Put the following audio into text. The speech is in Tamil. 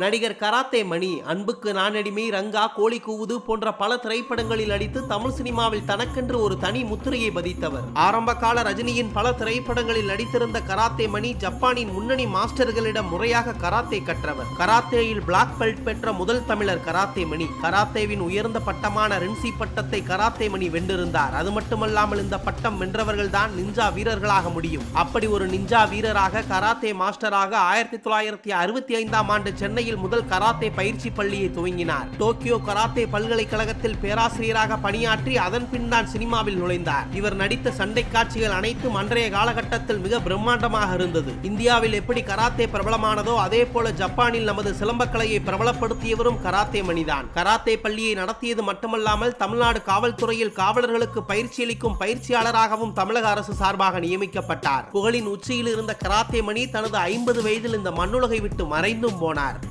நடிகர் கராத்தே மணி அன்புக்கு நானடிமை ரங்கா கோழி கூவுது போன்ற பல திரைப்படங்களில் நடித்து தமிழ் சினிமாவில் தனக்கென்று ஒரு தனி முத்திரையை பதித்தவர். ஆரம்ப கால ரஜினியின் பல திரைப்படங்களில் நடித்திருந்த கராத்தே மணி ஜப்பானின் முன்னணி மாஸ்டர்களிடம் முறையாக கராத்தே கற்றவர். கராத்தேயில் பிளாக் பெல்ட் பெற்ற முதல் தமிழர் கராத்தே மணி. கராத்தேவின் உயர்ந்த பட்டமான ரின்சி பட்டத்தை கராத்தே மணி வென்றிருந்தார். அது மட்டுமல்லாமல் இந்த பட்டம் வென்றவர்கள் தான் நிஞ்சா வீரர்களாக முடியும். அப்படி ஒரு நிஞ்சா வீரராக கராத்தே மாஸ்டராக ஆயிரத்தி தொள்ளாயிரத்தி அறுபத்தி ஐந்தாம் ஆண்டு சென்னையில் முதல் கராத்தே பயிற்சி பள்ளியை துவங்கினார். டோக்கியோ கராத்தே பல்கலைக்கழகத்தில் பேராசிரியராக பணியாற்றி அதன் பின் தான் சினிமாவில் நுழைந்தார். இவர் நடித்த சண்டை காட்சிகள் அனைத்தும் அன்றைய காலகட்டத்தில் மிக பிரம்மாண்டமாக இருந்தது. இந்தியாவில் எப்படி கராத்தே பிரபலமானதோ அதே போல ஜப்பானில் நமது சிலம்பக்கலையை பிரபலப்படுத்தியவரும் கராத்தே மணிதான் கராத்தே பள்ளியை நடத்தியது மட்டுமல்லாமல் தமிழ்நாடு காவல்துறையில் காவலர்களுக்கு பயிற்சி அளிக்கும் பயிற்சியாளராகவும் தமிழக அரசு சார்பாக நியமிக்கப்பட்டார். புகழின் உச்சியில் இருந்த கராத்தே மணி தனது ஐம்பது வயதில் இந்த மண்ணுலகை விட்டு மறைந்தும் போனார்.